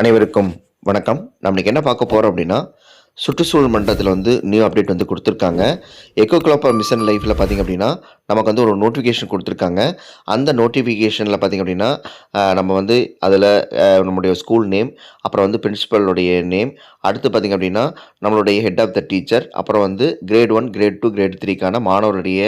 அனைவருக்கும் வணக்கம். நம்ம இன்னைக்கு என்ன பார்க்க போகிறோம் அப்படின்னா சுற்றுச்சூழல் மண்டலத்தில் வந்து நியூ அப்டேட் வந்து கொடுத்துருக்காங்க. எக்கோ கிளாப்பர் மிஷன் லைஃப்பில் பார்த்திங்க அப்படின்னா நமக்கு வந்து ஒரு நோட்டிஃபிகேஷன் கொடுத்துருக்காங்க. அந்த நோட்டிஃபிகேஷனில் பார்த்திங்க அப்படின்னா நம்ம வந்து அதில் நம்மளுடைய ஸ்கூல் நேம் அப்புறம் வந்து பிரின்சிபலுடைய நேம் அடுத்து பார்த்திங்க அப்படின்னா நம்மளுடைய ஹெட் ஆஃப் த டீச்சர் அப்புறம் வந்து grade one grade two grade த்ரீக்கான மாணவருடைய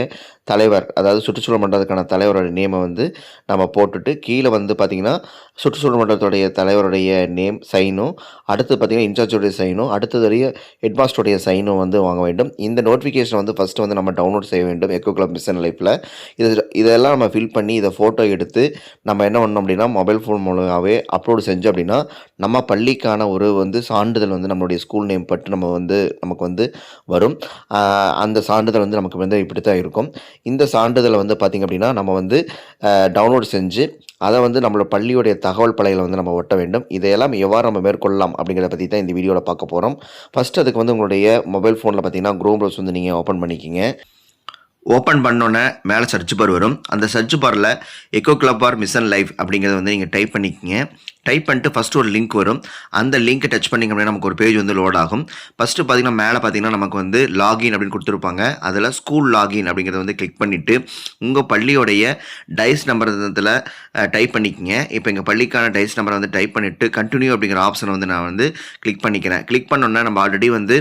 தலைவர் அதாவது சுற்றுச்சூழல் மண்டலத்துக்கான தலைவருடைய நேமை வந்து நம்ம போட்டுட்டு கீழே வந்து பார்த்திங்கன்னா சுற்றுச்சூழல் மண்டலத்துடைய தலைவருடைய நேம் சைனும் அடுத்து பார்த்திங்கன்னா இன்சார்ஜுடைய சைனும் அடுத்ததுடைய ஹெட்மாஸ்டருடைய சைனும் வந்து வாங்க வேண்டும். இந்த நோட்டிஃபிகேஷன் வந்து ஃபஸ்ட்டு வந்து நம்ம டவுன்லோட் செய்ய வேண்டும் எக்கோ கிளப் மிஷன் லைஃப்பில் இது இதெல்லாம் நம்ம ஃபில் பண்ணி இதை ஃபோட்டோ எடுத்து நம்ம என்ன பண்ணோம் அப்படின்னா மொபைல் ஃபோன் மூலமாகவே அப்லோடு செஞ்சோம் அப்படின்னா நம்ம பள்ளிக்கான ஒரு வந்து சான்றிதழ் வந்து நம்மளுடைய ஸ்கூல் நேம் பட்டு நம்ம வந்து நமக்கு வந்து வரும். அந்த சான்றிதழ் வந்து நமக்கு வந்து இப்படி தான் இருக்கும். இந்த சான்றிதழை வந்து பார்த்திங்க அப்படின்னா நம்ம வந்து டவுன்லோட் செஞ்சு அதை வந்து நம்மளோட பள்ளியுடைய தகவல் பலையில் வந்து நம்ம ஒட்ட வேண்டும். இதையெல்லாம் எவ்வாறு நம்ம மேற்கொள்ளலாம் அப்படிங்கிறத பற்றி தான் இந்த வீடியோவில் பார்க்க போகிறோம் ஃபஸ்ட் அதுக்கு வந்து உங்களுடைய மொபைல் ஃபோனில் பார்த்தீங்கன்னா க்ரோம் ப்ரௌஸ் வந்து நீங்கள் ஓப்பன் பண்ணிக்கிங்க. ஓப்பன் பண்ணோன்னே மேலே சர்ச் பார் வரும். அந்த சர்ச் பாரில் எக்கோ கிளப்பார் மிஷன் லைஃப் அப்படிங்கிறத வந்து நீங்கள் டைப் பண்ணிக்கிங்க. டைப் பண்ணிட்டு ஃபஸ்ட்டு ஒரு லிங்க் வரும். அந்த லிங்க்கை டச் பண்ணிங்க அப்படின்னா நமக்கு ஒரு பேஜ் வந்து லோட் ஆகும். ஃபஸ்ட்டு பார்த்தீங்கன்னா மேலே பார்த்தீங்கன்னா நமக்கு வந்து லாகின் அப்படின்னு கொடுத்துருப்பாங்க. அதில் ஸ்கூல் லாகின் அப்படிங்கிறத வந்து கிளிக் பண்ணிவிட்டு உங்கள் பள்ளியோடைய டைஸ் நம்பர் இதில் டைப் பண்ணிக்கங்க. இப்போ எங்கள் பள்ளிக்கான டைஸ் நம்பரை வந்து டைப் பண்ணிவிட்டு கண்டினியூ அப்படிங்கிற ஆப்ஷனை வந்து நான் வந்து கிளிக் பண்ணிக்கிறேன். கிளிக் பண்ணோன்னே நம்ம ஆல்ரெடி வந்து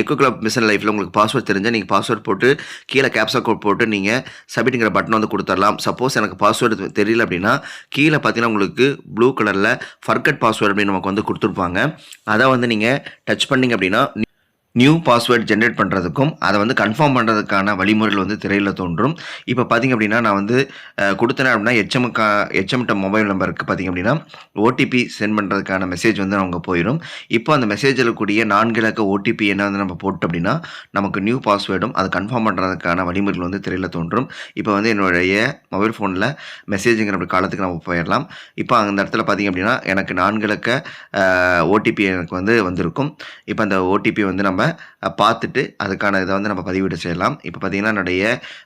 எக்கோ கிளப் மிஷன் லைஃப்பில் உங்களுக்கு பாஸ்வேர்ட் தெரிஞ்சால் நீங்கள் பாஸ்வேர்ட் போட்டு கீழே கேப்சா கோட் போட்டு நீங்கள் சப்மிட்டுங்கிற பட்டன் வந்து கொடுத்துடலாம் சப்போஸ் எனக்கு பாஸ்வேர்டு தெரியல அப்படின்னா கீழே பார்த்தீங்கன்னா உங்களுக்கு ப்ளூ கலரில் ஃபர்கட் பாஸ்வேர்டு அப்படின்னு நமக்கு வந்து கொடுத்துருப்பாங்க. அதை வந்து நீங்கள் டச் பண்ணிங்க அப்படின்னா நியூ பாஸ்வேர்ட் ஜென்ரேட் பண்ணுறதுக்கும் அதை வந்து கன்ஃபார்ம் பண்ணுறதுக்கான வழிமுறைகள் வந்து திரையில் தோன்றும். இப்போ பார்த்தீங்க அப்படின்னா நான் வந்து கொடுத்தேன் அப்படின்னா எச்எம்கா எச்எம்ட மொபைல் நம்பருக்கு பார்த்தீங்க அப்படின்னா ஓடிபி சென்ட் பண்ணுறதுக்கான மெசேஜ் வந்து அவங்க போயிடும். இப்போ அந்த மெசேஜில் கூடிய நான்கு இலக்க ஓடிபி என்ன வந்து நம்ம போட்டோம் அப்படின்னா நமக்கு நியூ பாஸ்வேர்டும் அதை கன்ஃபார்ம் பண்ணுறதுக்கான வழிமுறைகள் வந்து திரையில் தோன்றும். இப்போ வந்து என்னுடைய மொபைல் ஃபோனில் மெசேஜுங்கிற ஒரு காலத்துக்கு நம்ம போயிடலாம். இப்போ அந்த இடத்துல பார்த்தீங்க அப்படின்னா எனக்கு நான்கு இலக்க ஓடிபி எனக்கு வந்து வந்திருக்கும். இப்போ அந்த ஓடிபி வந்து நம்ம நம்ம பார்த்துட்டு அதுக்கான இதை வந்து நம்ம பதிவிட செய்யலாம். இப்போ பார்த்தீங்கன்னா என்னுடைய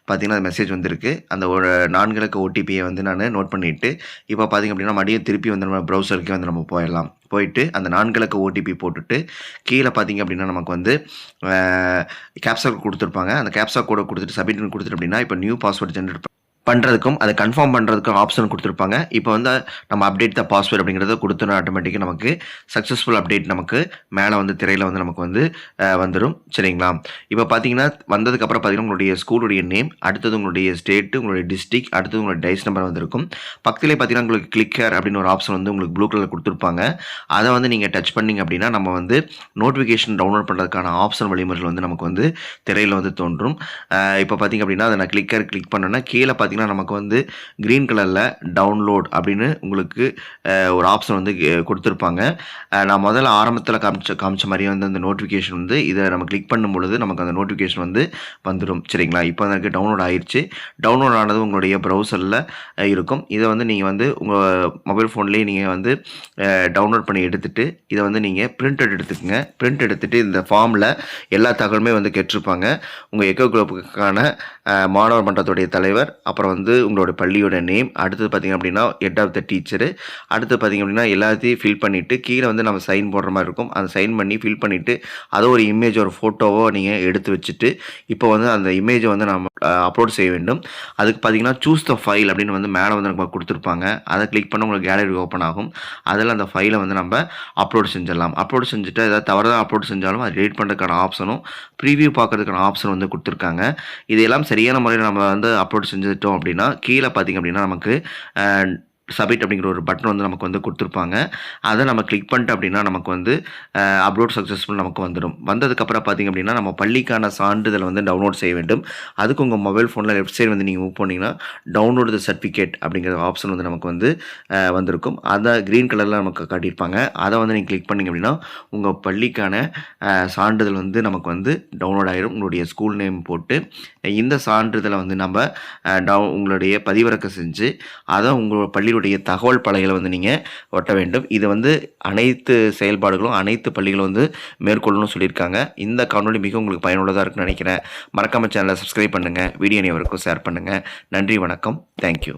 பார்த்தீங்கன்னா மெசேஜ் வந்திருக்கு. அந்த ஒரு நான்கு இலக்க ஓடிபியை வந்து நான் நோட் பண்ணிவிட்டு இப்போ பார்த்தீங்க அப்படின்னா மறுபடியும் திருப்பி வந்து நம்ம ப்ரௌசருக்கே வந்து நம்ம போயிடலாம். போயிட்டு அந்த நான்கு இலக்க ஓடிபி போட்டுட்டு கீழே பார்த்தீங்க அப்படின்னா நமக்கு வந்து கேப்சா கொடுத்துருப்பாங்க. அந்த கேப்சா கோடை கொடுத்துட்டு சப்மிட் கொடுத்துட்டு அப்படின்னா இப்போ நியூ பாஸ்வேர்டு ஜென்ரேட் பண்ணுறதுக்கும் அதை கன்ஃபார்ம் பண்ணுறதுக்கும் ஆப்ஷன் கொடுத்துருப்பாங்க. இப்போ வந்து நம்ம அப்டேட் த பாஸ்வேர்ட் அப்படிங்கிறத கொடுத்தோன்னா ஆட்டோமேட்டிக்காக நமக்கு சக்ஸஸ்ஃபுல் அப்டேட் நமக்கு மேலே வந்து திரையில் வந்து நமக்கு வந்து வந்துடும் சரிங்களா? இப்போ பார்த்தீங்கன்னா வந்ததுக்கப்புறம் பார்த்தீங்கன்னா உங்களுடைய ஸ்கூலுடைய நேம் அடுத்தது உங்களுடைய ஸ்டேட்டு உங்களுடைய டிஸ்ட்ரிக் அடுத்தது உங்களுடைய டைஸ் நம்பர் வந்திருக்கும். பக்கத்துலேயே பார்த்தீங்கன்னா உங்களுக்கு கிளிக்கர் அப்படின்னு ஒரு ஆப்ஷன் வந்து உங்களுக்கு ப்ளூ கலர் கொடுத்துருப்பாங்க. அதை வந்து நீங்கள் டச் பண்ணிங்க அப்படின்னா நம்ம வந்து நோட்டிஃபிகேஷன் டவுன்லோட் பண்ணுறதுக்கான ஆப்ஷன் வழிமுறைகள் வந்து நமக்கு வந்து திரையில் வந்து தோன்றும். இப்போ பார்த்தீங்க அப்படின்னா அதை நான் கிளிக்கர் கிளிக் பண்ணோன்னா கீழே பார்த்தீங்கன்னா நமக்கு வந்து க்ரீன் கலரில் டவுன்லோட் அப்படின்னு உங்களுக்கு ஒரு ஆப்ஷன் வந்து கொடுத்துருப்பாங்க. நான் முதல்ல ஆரம்பத்தில் காமிச்ச காமிச்ச மாதிரியே வந்து அந்த நோட்டிஃபிகேஷன் வந்து இதை நம்ம கிளிக் பண்ணும் பொழுது நமக்கு அந்த நோட்டிஃபிகேஷன் வந்து வந்துடும் சரிங்களா? இப்போ எனக்கு டவுன்லோட் ஆயிடுச்சு டவுன்லோட் ஆனது உங்களுடைய ப்ரௌசரில் இருக்கும். இதை வந்து நீங்கள் வந்து உங்கள் மொபைல் ஃபோன்லேயே நீங்கள் வந்து டவுன்லோட் பண்ணி எடுத்துட்டு இதை வந்து நீங்கள் பிரிண்ட் எடுத்துக்கங்க. பிரிண்ட் எடுத்துகிட்டு இந்த ஃபார்மில் எல்லா தகவலுமே வந்து கேட்டிருப்பாங்க. உங்கள் எக்கோ குரூப்புக்கான மாணவர் மன்றத்துடைய தலைவர் அப்புறம் வந்து உங்களோட பள்ளியோட நேம் அடுத்தது பார்த்திங்க அப்படின்னா ஹெட் ஆஃப் த டீச்சரு அடுத்து பார்த்தீங்க அப்படின்னா எல்லாத்தையும் ஃபில் பண்ணிவிட்டு கீழே வந்து நம்ம சைன் போடுற மாதிரி இருக்கும். அந்த சைன் பண்ணி ஃபில் பண்ணிவிட்டு அதை ஒரு இமேஜ் ஒரு ஃபோட்டோவோ நீங்கள் எடுத்து வச்சுட்டு இப்போ வந்து அந்த இமேஜை வந்து நம்ம அப்லோட் செய்ய வேண்டும். அதுக்கு பார்த்தீங்கன்னா சூஸ் த ஃபைல் அப்படின்னு வந்து மேலே வந்து நமக்கு கொடுத்துருப்பாங்க. அதை கிளிக் பண்ண உங்களுக்கு கேலரி ஓப்பன் ஆகும். அதில் அந்த ஃபைலை வந்து நம்ம அப்லோட் செஞ்சிடலாம். அப்லோட் செஞ்சுட்டு ஏதாவது தவறுதான் அப்லோட் செஞ்சாலும் அது ரீட் பண்ணுறதுக்கான ஆப்ஷனும் ப்ரீவியூ பார்க்கறதுக்கான ஆப்ஷன் வந்து கொடுத்துருக்காங்க. இதெல்லாம் சரியான முறையில் நம்ம வந்து அப்லோட் செஞ்சுட்டோம் அப்படின்னா கீழே பார்த்தீங்க அப்படின்னா நமக்கு சப்மிட் அப்படிங்கிற ஒரு பட்டன் வந்து நமக்கு வந்து கொடுத்துருப்பாங்க. அதை நம்ம கிளிக் பண்ணிட்டு அப்படின்னா நமக்கு வந்து அப்லோட் சக்ஸஸ்ஃபுல் நமக்கு வந்துடும் வந்ததுக்கப்புறம் பார்த்தீங்க அப்படின்னா நம்ம பள்ளிக்கான சான்றிதழ் வந்து டவுன்லோட் செய்ய வேண்டும். அதுக்கு உங்கள் மொபைல் ஃபோனில் லெஃப்ட் சைடு வந்து நீங்கள் மூவ் பண்ணிங்கன்னா டவுன்லோட் த சர்டிஃபிகேட் அப்படிங்கிற ஆப்ஷன் வந்து நமக்கு வந்து வந்திருக்கும். அதை க்ரீன் கலரில் நமக்கு காட்டியிருப்பாங்க. அதை வந்து நீங்கள் கிளிக் பண்ணிங்க அப்படின்னா உங்கள் பள்ளிக்கான சான்றிதழ் வந்து நமக்கு வந்து டவுன்லோட் ஆகிடும் உங்களுடைய ஸ்கூல் நேம் போட்டு இந்த சான்றிதழை வந்து நம்ம டவு உங்களுடைய பதிவிறக்கம் செஞ்சு அதை உங்களோட பள்ளியுடைய தகவல் பலகையில் வந்து நீங்கள் ஒட்ட வேண்டும். இது வந்து அனைத்து செயல்பாடுகளும் அனைத்து பள்ளிகளும் வந்து மேற்கொள்ளணும்னு சொல்லியிருக்காங்க. இந்த காணொலி மிக உங்களுக்கு பயனுள்ளதாக இருக்குன்னு நினைக்கிறேன். மறக்காம சேனலை சப்ஸ்கிரைப் பண்ணுங்கள் வீடியோ அனைவருக்கும் ஷேர் பண்ணுங்கள் நன்றி வணக்கம். தேங்க்யூ